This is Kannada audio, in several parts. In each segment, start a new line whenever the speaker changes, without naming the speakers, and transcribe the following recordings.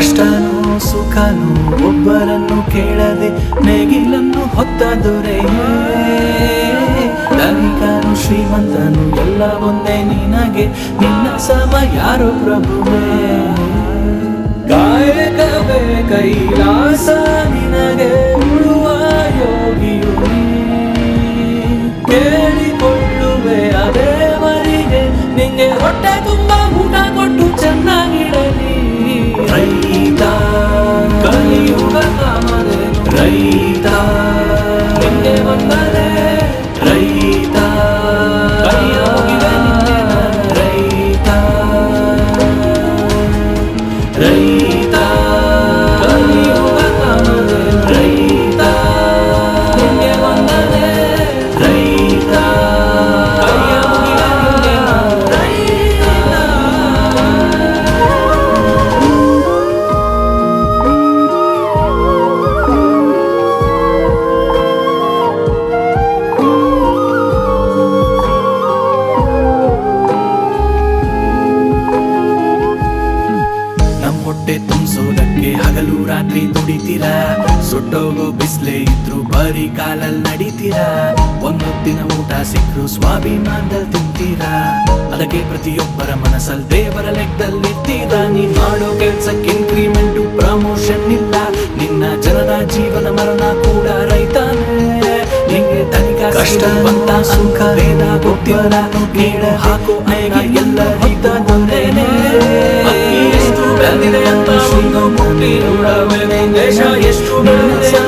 ಕಷ್ಟನೋ ಸುಖನೋ ಒಬ್ಬರನ್ನು ಕೇಳದೆ ನೇಗಿಲನ್ನು ಹೊತ್ತ ದೊರೆಯೇ ಧನಿಕನು ಶ್ರೀಮಂತನು ಎಲ್ಲ ಒಂದೇ ನಿನಗೆ, ನಿನ್ನ ಸಮ ಯಾರು ಪ್ರಭುವೇ ಗಾಯಕವೇ ಕೈಲಾಸ ನಿನಗೆ ಉಳುವ ಯೋಗಿಯು. ಕೇಳಿಕೊಳ್ಳುವೆ ಅದೇವರಿಗೆ ನಿಂಗೆ ಹೊಟ್ಟೆ ತುಂಬ ತುಂಬಿಸೋದಕ್ಕೆ ಹಗಲು ರಾತ್ರಿ ದುಡಿತೀರ? ಸುಟ್ಟೋಗೋ ಬಿಸ್ಲೆ ಇದ್ರು ಬರೀ ಕಾಲಲ್ಲಿ ನಡೀತೀರಾ? ಒಂದೊತ್ತಿನ ಊಟ ಸಿಕ್ಕರು ಸ್ವಾಭಿಮಾನದಲ್ಲಿ ತಿಂತೀರ? ಅದಕ್ಕೆ ಪ್ರತಿಯೊಬ್ಬರ ಮನಸ್ಸಲ್ಲಿ ದೇವರ ಲೆಕ್ಕದಲ್ಲಿರ್ತೀರ? ನೀ ಮಾಡೋ ಕೆಲ್ಸಕ್ಕೆ ಇನ್ಕ್ರಿಮೆಂಟ್ ಪ್ರಮೋಷನ್ ಇಲ್ಲ. ನಿನ್ನ ಜನರ ಜೀವನ ಮರಣ ಕೂಡ ರೈತಾನೇ. ನಿಂಗೆ ತನಿಖ ಕಷ್ಟ ಬಂತ ಸುಖ ಭೇದ ಗೊತ್ತಿಲ್ಲ. ಕೇಳ ಹಾಕೋ ಎಲ್ಲ ಹೊತ್ತ ತೊಂದರೆನೆ ಒಂದು ಮುಟ್ಟಿ ನೋಡಬೇಕು ದೇಶ ಎಷ್ಟು ಬೆಳೆದಿದೆ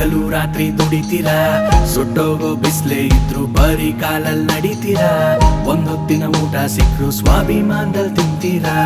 ಹಗಲು ರಾತ್ರಿ ದುಡಿತೀರಾ? ಸುಟ್ಟೋಗೋ ಬಿಸ್ಲೆ ಇದ್ರು ಬರೀ ಕಾಲಲ್ಲಿ ನಡೀತೀರಾ? ಒಂದೊತ್ತಿನ ಊಟ ಸಿಕ್ಕರು ಸ್ವಾಭಿಮಾನದಲ್ಲಿ ತಿಂತೀರಾ?